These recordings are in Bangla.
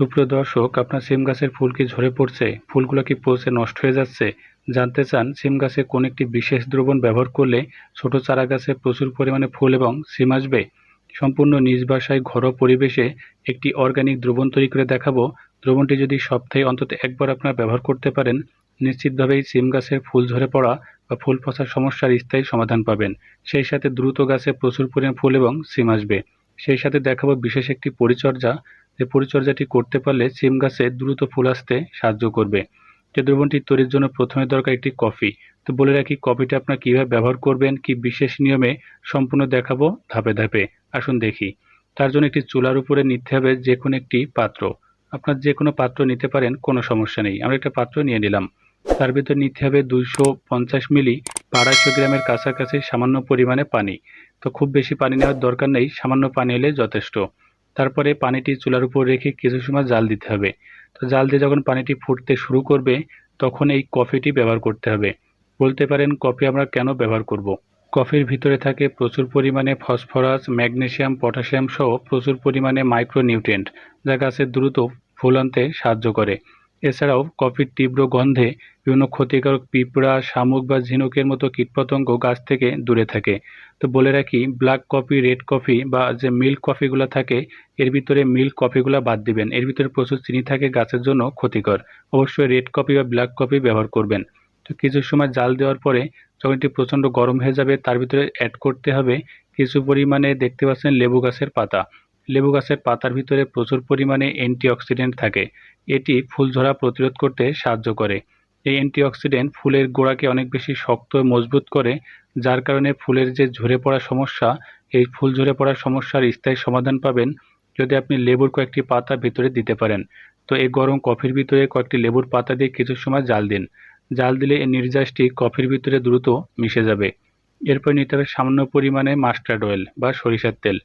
সুপ্রিয় দর্শক, আপনার সিম গাছের ফুল কি ঝরে পড়ছে? ফুলগুলো কি পচে নষ্ট হয়ে যাচ্ছে? জানতে চান, সিম গাছে কোন একটি বিশেষ দ্রবণ ব্যবহার করলে ছোট চারা গাছে প্রচুর পরিমাণে ফুল এবং সিম আসবে? সম্পূর্ণ নিজ বাসায় ঘরোয়া পরিবেশে একটি অর্গানিক দ্রবণ তৈরি করে দেখাবো। দ্রবণটি যদি সপ্তাহে অন্তত একবার আপনারা ব্যবহার করতে পারেন, নিশ্চিতভাবেই সিম গাছের ফুল ঝরে পড়া বা ফুল পচার সমস্যার স্থায়ী সমাধান পাবেন। সেই সাথে দ্রুত গাছে প্রচুর পরিমাণ ফুল এবং সিম আসবে। সেই সাথে দেখাবো বিশেষ একটি পরিচর্যা। যে পরিচর্যাটি করতে পারলে সিম গাছে দ্রুত ফুল আসতে সাহায্য করবে। যে দ্রবণটি তৈরির জন্য প্রথমে দরকার একটি কফি। তো বলে রাখি, কফিটা আপনার কীভাবে ব্যবহার করবেন, কি বিশেষ নিয়মে সম্পূর্ণ দেখাবো ধাপে ধাপে। আসুন দেখি। তার জন্য একটি চুলার উপরে নিতে হবে যে কোনো একটি পাত্র। আপনার যে কোনো পাত্র নিতে পারেন, কোনো সমস্যা নেই। আমরা একটা পাত্র নিয়ে নিলাম। তার ভিতর নিতে হবে দুইশো পঞ্চাশ মিলি আড়াইশো গ্রামের কাছাকাছি সামান্য পরিমাণে পানি। তো খুব বেশি পানি নেওয়ার দরকার নেই, সামান্য পানি হলে যথেষ্ট। তারপরে পানিটি চুলার উপর রেখে কিছু সময় জাল দিতে হবে। তো জাল দিয়ে যখন পানিটি ফুটতে শুরু করবে, তখন এই কফিটি ব্যবহার করতে হবে। বলতে পারেন, কফি আমরা কেন ব্যবহার করব। কফির ভিতরে থাকে প্রচুর পরিমাণে ফসফরাস ম্যাগনেশিয়াম পটাশিয়াম সহ প্রচুর পরিমাণে মাইক্রোনিউট্রিয়েন্ট, যা গাছের দ্রুত ফুল আনতে সাহায্য করে। এছাড়াও কফির তীব্র গন্ধে বিভিন্ন ক্ষতিকারক পিঁপড়া, শামুক বা ঝিনুকের মতো কীটপতঙ্গ গাছ থেকে দূরে থাকে। তো বলে রাখি ব্ল্যাক কফি রেড কফি বা যে মিল্ক কফিগুলো থাকে, এর ভিতরে মিল্ক কফিগুলো বাদ দিবেন। এর ভিতরে প্রচুর চিনি থাকে গাছের জন্য ক্ষতিকর। অবশ্যই রেড কফি বা ব্ল্যাক কফি ব্যবহার করবেন। তো কিছু সময় জাল দেওয়ার পরে যখন এটি প্রচণ্ড গরম হয়ে যাবে, তার ভিতরে অ্যাড করতে হবে কিছু পরিমাণে দেখতে পাচ্ছেন লেবু গাছের পাতা। লেবু গাছের পাতার ভিতরে প্রচুর পরিমাণে অ্যান্টিঅক্সিডেন্ট থাকে। এটি ফুল ঝরা প্রতিরোধ করতে সাহায্য করে। এই অ্যান্টিঅক্সিডেন্ট ফুলের গোড়াকে অনেক বেশি শক্ত মজবুত করে, যার কারণে ফুলের যে ঝরে পড়া সমস্যা, এই ফুল ঝরে পড়ার সমস্যার স্থায়ী সমাধান পাবেন যদি আপনি লেবুর কয়েকটি পাতা ভিতরে দিতে পারেন। তো এই গরম কফির ভিতরে কয়েকটি লেবুর পাতা দিয়ে কিছু সময় জাল দিন। জাল দিলে এই নির্যাসটি কফির ভিতরে দ্রুত মিশে যাবে। এরপর নিতে হবে সামান্য পরিমাণে মাস্টার্ড অয়েল বা সরিষার তেল।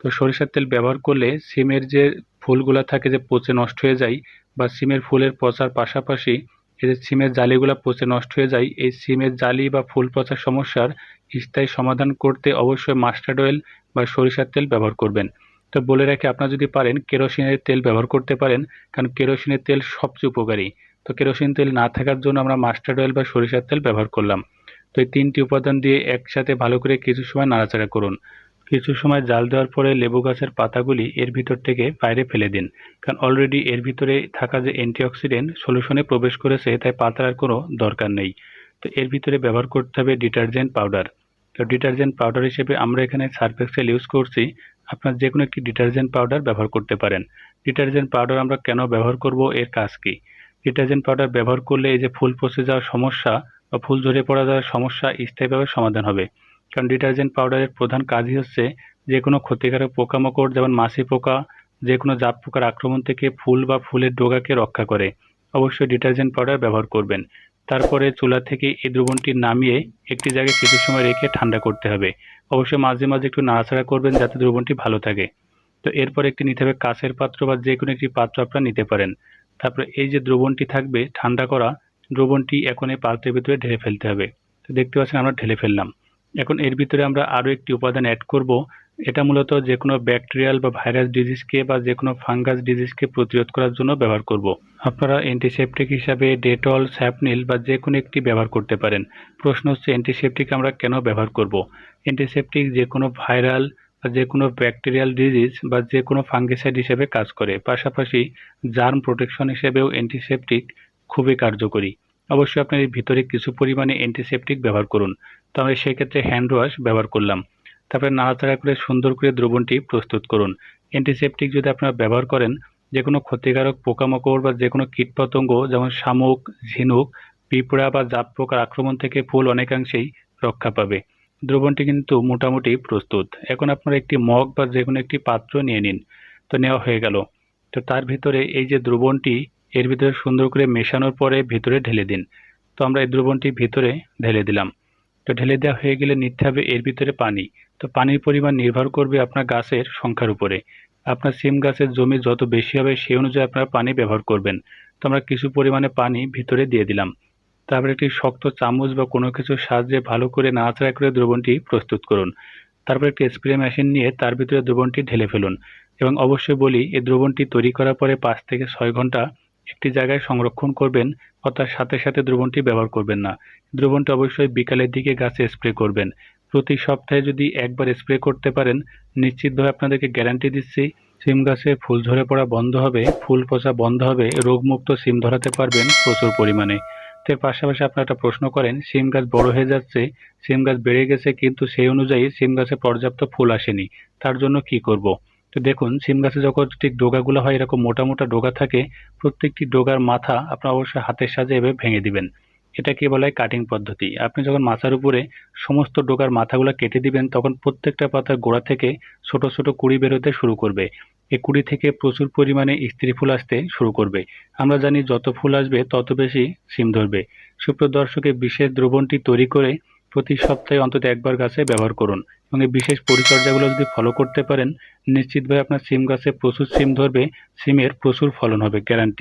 তো সরিষার তেল ব্যবহার করলে সিমের যে ফুলগুলা থাকে যে পচে নষ্ট হয়ে যায় বা সিমের ফুলের পচার পাশাপাশি এই যে সিমের জালিগুলো পচে নষ্ট হয়ে যায়, এই সিমের জালি বা ফুল পচার সমস্যার স্থায়ী সমাধান করতে অবশ্যই মাস্টার্ড অয়েল বা সরিষার তেল ব্যবহার করবেন। তো বলে রাখি, আপনারা যদি পারেন কেরোসিনের তেল ব্যবহার করতে পারেন, কারণ কেরোসিনের তেল সবচেয়ে উপকারী। তো কেরোসিন তেল না থাকার জন্য আমরা মাস্টার্ড অয়েল বা সরিষার তেল ব্যবহার করলাম। তো এই তিনটি উপাদান দিয়ে একসাথে ভালো করে কিছু সময় নাড়াচাড়া করুন। কিছু সময় জাল দেওয়ার পরে লেবু গাছের পাতাগুলি এর ভিতর থেকে বাইরে ফেলে দিন। কারণ অলরেডি এর ভিতরে থাকা যে অ্যান্টিঅক্সিডেন্ট সলিউশনে প্রবেশ করেছে, তাই পাতার আর কোনো দরকার নেই। তো এর ভিতরে ব্যবহার করতে হবে ডিটারজেন্ট পাউডার তো ডিটারজেন্ট পাউডার হিসেবে আমরা এখানে সার্ফেক্সেল ইউজ করছি। আপনার যে কোনো একটি ডিটারজেন্ট পাউডার ব্যবহার করতে পারেন। ডিটারজেন্ট পাউডার আমরা কেন ব্যবহার করব, এর কাজ কী? ডিটারজেন্ট পাউডার ব্যবহার করলে এই যে ফুল পচে যাওয়ার সমস্যা বা ফুল ঝরে পড়া যাওয়ার সমস্যা স্থায়ীভাবে সমাধান হবে। কারণ ডিটারজেন্ট পাউডারের প্রধান কাজই হচ্ছে যে কোনো ক্ষতিকারক পোকামাকড়, যেমন মাছি পোকা, যে কোনো জাপ পোকার আক্রমণ থেকে ফুল বা ফুলের ডোগাকে রক্ষা করে। অবশ্যই ডিটারজেন্ট পাউডার ব্যবহার করবেন। তারপরে চুলা থেকে এই দ্রবণটি নামিয়ে একটি জায়গায় কিছু সময় রেখে ঠান্ডা করতে হবে। অবশ্যই মাঝে মাঝে একটু নাড়াচাড়া করবেন যাতে দ্রবণটি ভালো থাকে। তো এরপর একটি নিতে হবে কাঁচের পাত্র বা যে কোনো একটি পাত্র আপনারা নিতে পারেন। তারপরে এই যে দ্রবণটি থাকবে ঠান্ডা করা দ্রবণটি এখন এই পাত্রের ভিতরে ঢেলে ফেলতে হবে। তো দেখতে পাচ্ছেন আমরা ঢেলে ফেললাম। এখন এর ভিতরে আমরা আরও একটি উপাদান অ্যাড করব। এটা মূলত যে কোনো ব্যাকটেরিয়াল বা ভাইরাস ডিজিজকে বা যে কোনো ফাঙ্গাস ডিজিজকে প্রতিরোধ করার জন্য ব্যবহার করব। আপনারা অ্যান্টিসেপটিক হিসাবে ডেটল স্যাপনিল বা যে কোনো একটি ব্যবহার করতে পারেন। প্রশ্ন হচ্ছে অ্যান্টিসেপটিক আমরা কেন ব্যবহার করব। অ্যান্টিসেপটিক যে কোনো ভাইরাল বা যে কোনো ব্যাকটেরিয়াল ডিজিজ বা যে কোনো ফাঙ্গিসাইড হিসেবে কাজ করে। পাশাপাশি জার্ম প্রোটেকশন হিসেবেও অ্যান্টিসেপটিক খুবই কার্যকরী। অবশ্যই আপনার ভিতরে কিছু পরিমাণে অ্যান্টিসেপটিক ব্যবহার করুন। তো আমরা সেক্ষেত্রে হ্যান্ড ওয়াশ ব্যবহার করলাম। তারপরে নাড়াচাড়া করে সুন্দর করে দ্রবণটি প্রস্তুত করুন। অ্যান্টিসেপটিক যদি আপনারা ব্যবহার করেন, যে কোনো ক্ষতিকারক পোকামাকড় বা যে কোনো কীটপতঙ্গ, যেমন শামুক, ঝিনুক, পিঁপড়া বা জাপ পোকার আক্রমণ থেকে ফুল অনেকাংশেই রক্ষা পাবে। দ্রবণটি কিন্তু মোটামুটি প্রস্তুত। এখন আপনারা একটি মগ বা যে কোনো একটি পাত্র নিয়ে নিন। তো নেওয়া হয়ে গেল। তো তার ভিতরে এই যে দ্রবণটি এর ভিতরে সুন্দর করে মেশানোর পরে ভিতরে ঢেলে দিন। তো আমরা এই দ্রবণটি ভিতরে ঢেলে দিলাম। তো ঢেলে দেওয়া হয়ে গেলে নিতে হবে এর ভিতরে পানি। তো পানির পরিমাণ নির্ভর করবে আপনার গাছের সংখ্যার উপরে। আপনার সিম গাছের জমি যত বেশি হবে সেই অনুযায়ী আপনারা পানি ব্যবহার করবেন। তো আমরা কিছু পরিমাণে পানি ভিতরে দিয়ে দিলাম। তারপরে একটি শক্ত চামচ বা কোনো কিছুর সাহায্যে ভালো করে নাড়াচাড়া করে দ্রবণটি প্রস্তুত করুন। তারপর একটি স্প্রে মেশিন নিয়ে তার ভিতরে দ্রবণটি ঢেলে ফেলুন। এবং অবশ্যই বলি, এই দ্রবণটি তৈরি করার পরে পাঁচ থেকে ছয় ঘণ্টা একটি জায়গায় সংরক্ষণ করবেন, অর্থাৎ সাথে সাথে দ্রবণটি ব্যবহার করবেন না। দ্রবণটি অবশ্যই বিকালের দিকে গাছে স্প্রে করবেন। প্রতি সপ্তাহে যদি একবার স্প্রে করতে পারেন, নিশ্চিতভাবে আপনাদেরকে গ্যারান্টি দিচ্ছি, সিম গাছে ফুল ঝরে পড়া বন্ধ হবে, ফুল পচা বন্ধ হবে, রোগমুক্ত সিম ধরাতে পারবেন প্রচুর পরিমাণে। তো এর পাশাপাশি আপনারা একটা প্রশ্ন করেন, সিম গাছ বড় হয়ে যাচ্ছে, সিম গাছ বেড়ে গেছে, কিন্তু সেই অনুযায়ী সিম গাছে পর্যাপ্ত ফুল আসেনি, তার জন্য কি করব? তো দেখুন, সিম গাছে যখন ঠিক ডোগাগুলো হয়, এরকম মোটা মোটা ডোগা থাকে, প্রত্যেকটি ডোগার মাথা আপনারা অবশ্যই হাতের সাহায্যে এভাবে ভেঙে দিবেন। এটাকে বলা হয় কাটিং পদ্ধতি। আপনি যখন মাথার উপরে সমস্ত ডোগার মাথাগুলো কেটে দিবেন, তখন প্রত্যেকটা পাতার গোড়া থেকে ছোট ছোট কুড়ি বেরোতে শুরু করবে। এই কুড়ি থেকে প্রচুর পরিমাণে স্ত্রী ফুল আসতে শুরু করবে। আমরা জানি যত ফুল আসবে, তত বেশি সিম ধরবে। সুপ্রিয় দর্শকের বিশেষ দ্রবণটি তৈরি করে প্রতি সপ্তাহে অন্তত একবার গাছে ব্যবহার করুন এবং এই বিশেষ পরিচর্যাগুলো যদি ফলো করতে পারেন, নিশ্চিতভাবে আপনার সিম গাছে প্রচুর সিম ধরবে, সিমের প্রচুর ফলন হবে গ্যারান্টি